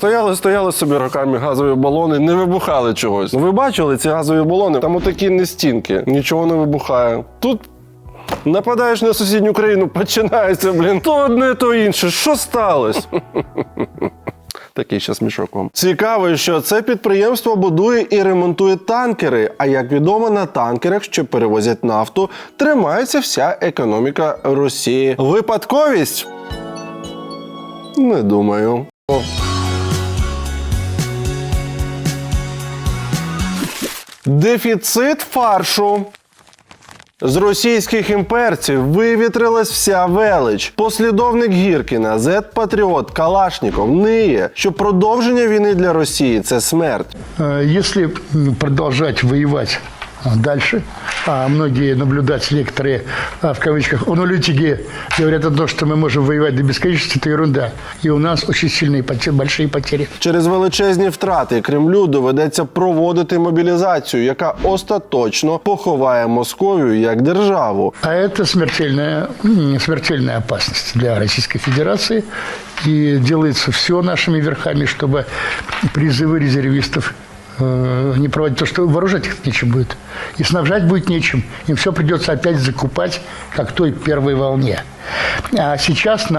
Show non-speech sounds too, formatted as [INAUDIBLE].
Стояли, стояли собі роками газові балони, не вибухали чогось. Ви бачили ці газові балони? Там отакі не стінки, нічого не вибухає. Тут нападаєш на сусідню країну, починається, блін, то одне, то інше. Що сталося? [LAUGHS] Такий ще смішок вам. Цікаво, що це підприємство будує і ремонтує танкери. А як відомо, на танкерах, що перевозять нафту, тримається вся економіка Росії. Випадковість? Не думаю. Дефіцит фаршу. З російських імперців вивітрилась вся велич. Послідовник Гіркіна, Зет-Патріот, Калашніков ниє, що продовження війни для Росії це смерть. Якщо продовжувати а, дальше, а многие наблюдатели, некоторые, а, в кавычках, аналитики говорят о том, что мы можем воевать до бесконечности, это ерунда. И у нас очень сильные потери, большие потери. Через величезні втрати Кремлю доведеться проводити мобілізацію, яка остаточно поховає Московію як державу. А это смертельная, м, смертельная опасность для Российской Федерации. И делается все нашими верхами, чтобы призывы резервистов э, не проводить, то что вооружать их нечем будет. И снабжать будет нечем. Им все придется опять закупать, как той первой волне. А сейчас на